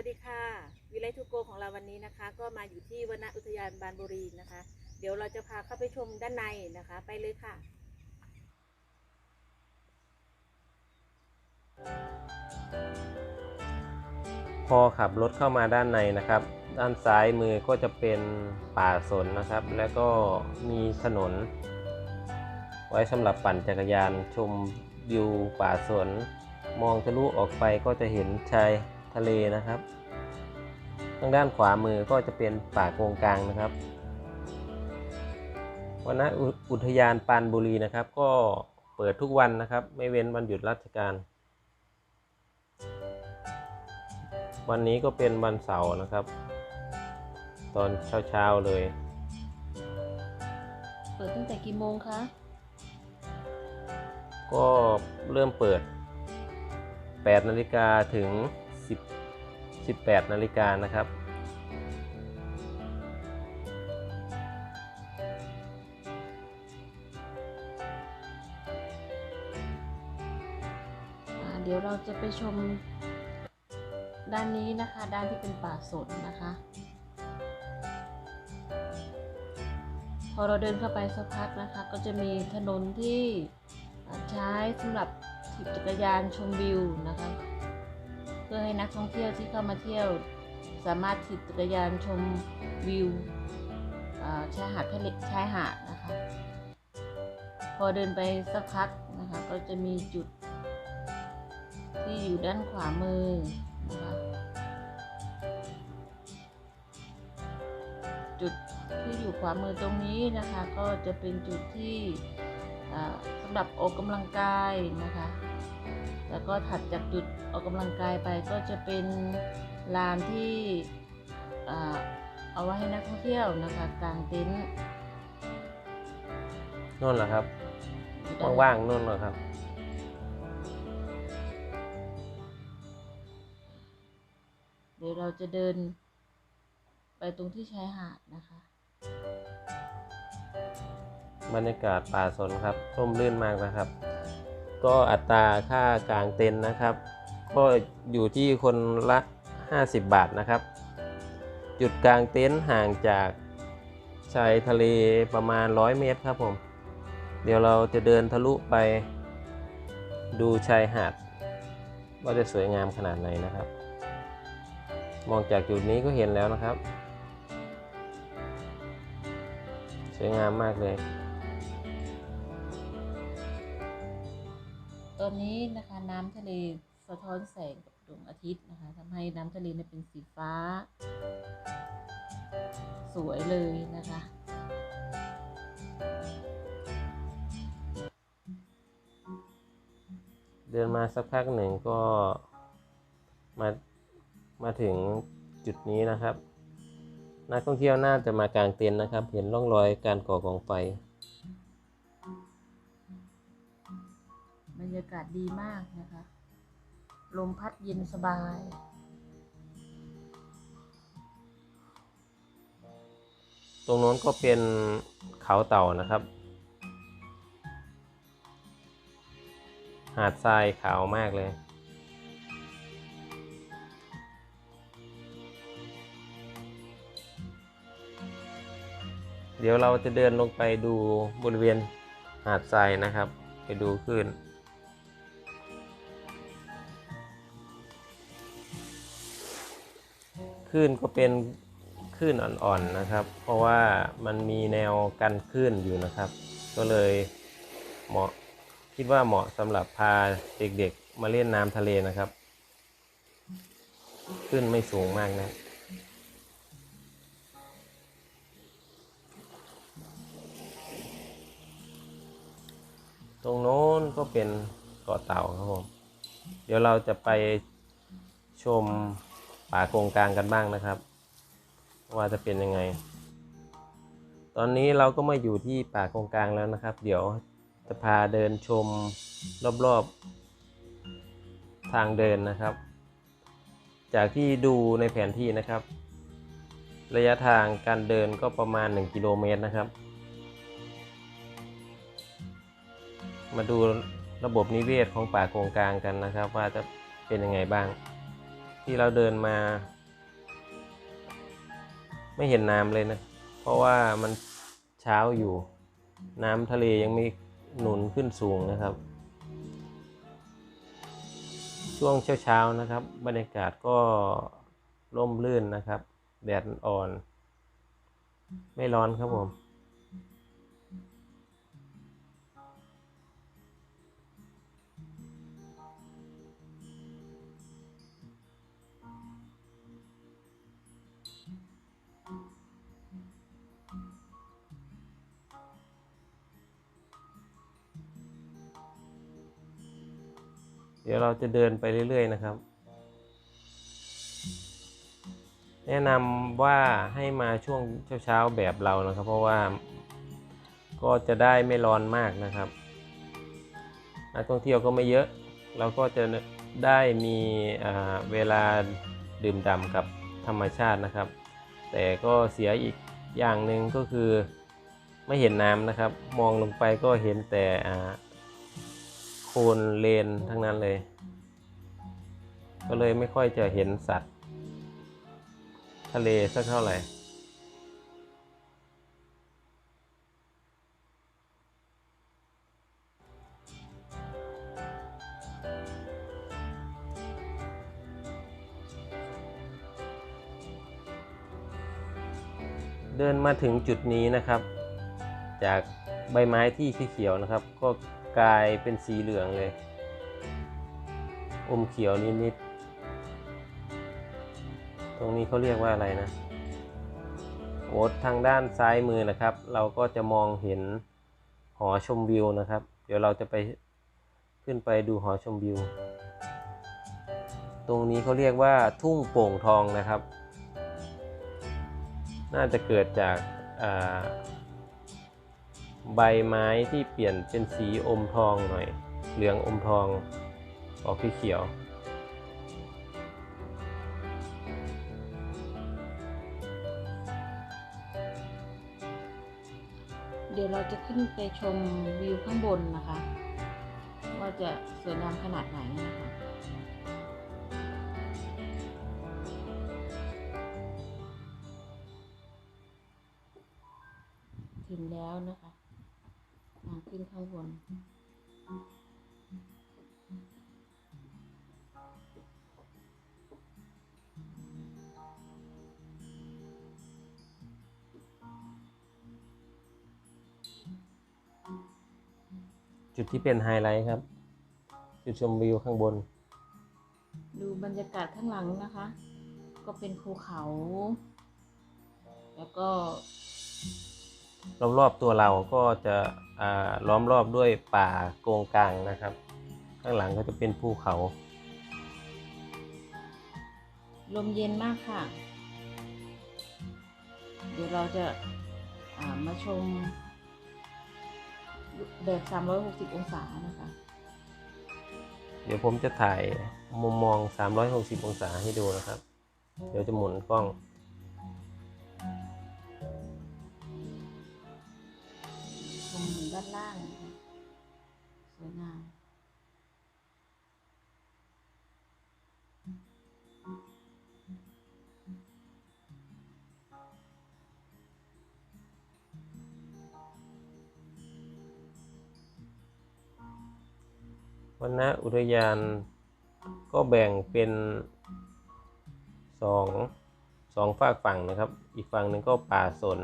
วัสดีค่ะ วิไลทูโกของเราวันนี้นะคะ ก็มาอยู่ที่วนอุทยานบานบุรีนะคะ เดี๋ยวเราจะพาเข้าไปชมด้านในนะคะ ไปเลยค่ะพอขับรถเข้ามาด้านในนะครับ ด้านซ้ายมือก็จะเป็นป่าสนนะครับ แล้วก็มีถนน ไว้สำหรับปั่นจักรยานชมวิวป่าสน มองทะลุออกไปก็จะเห็นชาย ทะเลนะครับ ทางด้านขวามือก็จะเป็นป่าโกงกลางนะครับวันนอุอุทยานปานบุรีนะครับ ก็เปิดทุกวันนะครับ ไม่เว้นวันหยุดราชการ วันนี้ก็เป็นวันเสาร์นะครับ ตอนเช้าๆเลย เปิดตั้งแต่กี่โมงคะก็เริ่มเปิด8นาฬิกาถึง 10 18นาฬิกานะครับ เดี๋ยวเราจะไปชมด้านนี้นะคะ ด้านที่เป็นป่าสนนะคะ พอเราเดินเข้าไปสักพักนะคะ ก็จะมีถนนที่ใช้สำหรับถีบจักรยานชมวิวนะคะ เพื่อให้นักท่องเที่ยวที่เข้ามาเที่ยว สามารถถีบจักรยานชมวิวชายหาดทะเลชายหาดนะคะ พอเดินไปสักพักนะคะ ก็จะมีจุด ที่อยู่ด้านขวามือนะคะจุดที่อยู่ขวามือตรงนี้นะคะ ก็จะเป็นจุดที่สำหรับออกกำลังกายนะคะ แล้วก็ถัดจากจุด ออกกำลังกายไปก็จะเป็นลานที่อ่าเอาไว้ให้นักท่องเที่ยวนะคะกางเต็นท์นู่นแหละครับอยู่ด้นว่างๆนู่นแหละครับ เดี๋ยวเราจะเดิน ไปตรงที่ชายหาดนะคะ บรรยากาศป่าสนครับร่มรื่นมากนะครับ ก็อัตราค่ากลางเต็นท์นะครับ ก็อยู่ที่คนละ 50 บาทนะครับ จุดกลางเต็นท์ห่างจากชายทะเลประมาณ 100 เมตรครับผม เดี๋ยวเราจะเดินทะลุไปดูชายหาด ว่าจะสวยงามขนาดไหนนะครับ มองจากจุดนี้ก็เห็นแล้วนะครับ สวยงามมากเลยตอนนี้นะคะน้ำทะเล สะท้อนแสงกับดวงอาทิตย์นะคะทำให้น้ำทะเลเนี่ยเป็นสีฟ้า สวยเลยนะคะเดินมาสักพักหนึ่งก็มามาถึงจุดนี้นะครับ นักท่องเที่ยวน่าจะมากางเต็นท์นะครับ เห็นร่องรอยการก่อกองไฟบรรยากาศดีมากนะคะ ลมพัดเย็นสบาย ตรงโน้นก็เป็นเขาเต่านะครับ หาดทรายขาวมากเลยเดี๋ยวเราจะเดินลงไปดูบริเวณหาดทรายนะครับ ไปดูคลื่น คลื่นก็เป็นคลื่นอ่อนๆนะครับ เพราะว่ามันมีแนวกันคลื่นอยู่นะครับ ก็เลยเหมาะคิดว่าเหมาะสำหรับพาเด็กๆมาเล่นน้ำทะเลนะครับคลื่นไม่สูงมากนะตรงโน้นก็เป็นเกาะเต่าครับผม เดี๋ยวเราจะไปชม ป่าโกงกลางกันบ้างนะครับ ว่าจะเป็นยังไง ตอนนี้เราก็มาอยู่ที่ป่าโกงกลางแล้วนะครับ เดี๋ยวจะพาเดินชมรอบๆทางเดินนะครับ จากที่ดูในแผนที่นะครับ ระยะทางการเดินก็ประมาณ 1 กิโลเมตรนะครับ มาดูระบบนิเวศของป่าโกงกลางกันนะครับ ว่าจะเป็นยังไงบ้าง ที่เราเดินมา ไม่เห็นน้ำเลยนะ เพราะว่ามันเช้าอยู่ น้ำทะเลยังไม่หนุนขึ้นสูงนะครับ ช่วงเช้าๆนะครับ บรรยากาศก็ร่มรื่นนะครับ แดดอ่อน ไม่ร้อนครับผม ดี๋ยวเราจะเดินไปเรื่อย ๆ นะครับ แนะนำว่าให้มาช่วงเช้าๆแบบเรานะครับ เพราะว่าก็จะได้ไม่ร้อนมากนะครับนักท่องเที่ยวก็ไม่เยอะ เราก็จะได้มีเวลาดื่มด่ำกับธรรมชาตินะครับ แต่ก็เสียอีกอย่างหนึ่งก็คือไม่เห็นน้ำนะครับ มองลงไปก็เห็นแต่ โคลนเลนทั้งนั้นเลย ก็เลยไม่ค่อยจะเห็นสัตว์ ทะเลสักเท่าไหร่เดินมาถึงจุดนี้นะครับ จากใบไม้ที่เขียวนะครับ ก็ กลายเป็นสีเหลืองเลย อมเขียวนิดๆ ตรงนี้เขาเรียกว่าอะไรนะโอ้ทางด้านซ้ายมือนะครับ เราก็จะมองเห็นหอชมวิวนะครับ เดี๋ยวเราจะไปขึ้นไปดูหอชมวิว ตรงนี้เขาเรียกว่าทุ่งโป่งทองนะครับ น่าจะเกิดจากา ใบไม้ที่เปลี่ยนเป็นสีอมทองหน่อย เหลืองอมทองออกเขียวเดี๋ยวเราจะขึ้นไปชมวิวข้างบนนะคะ ว่าจะสวยงามขนาดไหนนะคะถึงแล้วนะคะ ขึ้นข้างบนๆจุดที่เป็นไฮไลท์ครับ จุดชมวิวข้างบน ดูบรรยากาศข้างหลังนะคะ ก็เป็นภูเขา แล้วก็ รอบๆตัวเราก็จะอ่าล้อมรอบด้วยป่าโกงกลางนะครับ ข้างหลังก็จะเป็นภูเขา ลมเย็นมากค่ะ เดี๋ยวเราจะอ่ามาชมแบบ 360 องศานะคะ เดี๋ยวผมจะถ่ายมุมมอง 360 องศาให้ดูนะครับ เดี๋ยวจะหมุนกล้อง ด้านล่างนะคะสวยงามวันนะอุทยานก็แบ่งเป็นสองสองฝากฝั่งนะครับ อีกฝั่งหนึ่งก็ป่าสน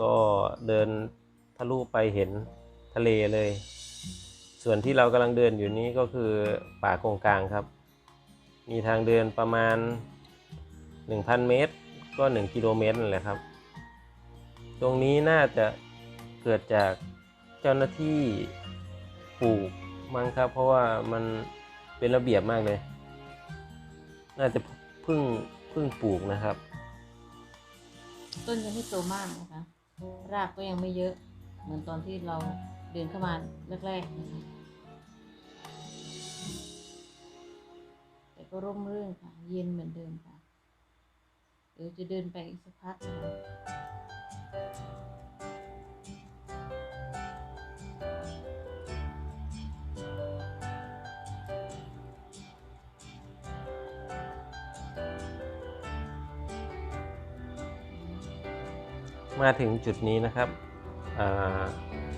ก็เดิน ลุไปเห็นทะเลเลย ส่วนที่เรากำลังเดินอยู่นี้ก็คือป่าโกงกลางครับ มีทางเดินประมาณ 1,000 เมตร ก็ 1 กิโลเมตรนั่นแหละครับ ตรงนี้น่าจะเกิดจากเจ้าหน้าที่ปลูกมั้งครับ เพราะว่ามันเป็นระเบียบมากเลย น่าจะเพิ่งเพิ่งปลูกนะครับ ต้นยังไม่โตมากนะคะ รากก็ยังไม่เยอะ เหมือนตอนที่เราเดินเข้ามาแรกๆแต่ก็ร่มรื่นค่ะ เย็นเหมือนเดิมค่ะ เดี๋ยวจะเดินไปอีกสักพักค่ะมาถึงจุดนี้นะครับ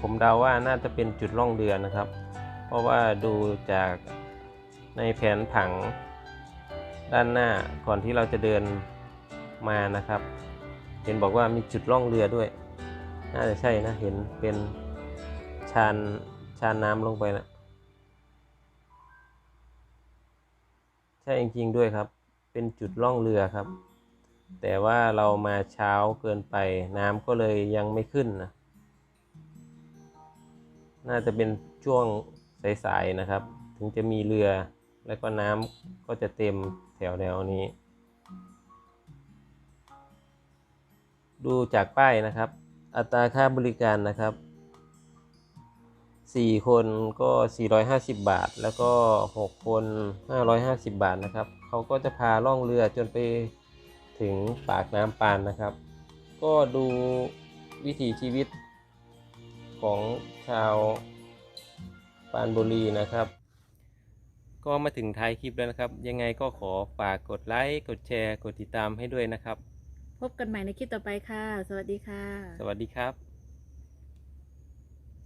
ผมเดาว่าน่าจะเป็นจุดล่องเรือนะครับ เพราะว่าดูจากในแผนผังด้านหน้าก่อนที่เราจะเดินมานะครับ เห็นบอกว่ามีจุดล่องเรือด้วย น่าจะใช่นะ เห็นเป็นชานชานน้ำลงไปนะใช่จริงๆด้วยครับ เป็นจุดล่องเรือครับ แต่ว่าเรามาเช้าเกินไปน้ำก็เลยยังไม่ขึ้นนะ น่าจะเป็นช่วงสายๆนะครับ ถึงจะมีเรือแล้วก็น้ำก็จะเต็มแถวแนวนี้ ดูจากป้ายนะครับ อัตราค่าบริการนะครับ 4 คนก็ 450 บาท แล้วก็ 6 คน 550 บาทนะครับ เขาก็จะพาล่องเรือจนไปถึงปากน้ำปานนะครับ ก็ดูวิถีชีวิต ของชาวปรานบุรีนะครับ ก็มาถึงท้ายคลิปแล้วนะครับ ยังไงก็ขอฝากกดไลค์ กดแชร์ กดติดตามให้ด้วยนะครับ พบกันใหม่ในคลิปต่อไปค่ะ สวัสดีค่ะ สวัสดีครับ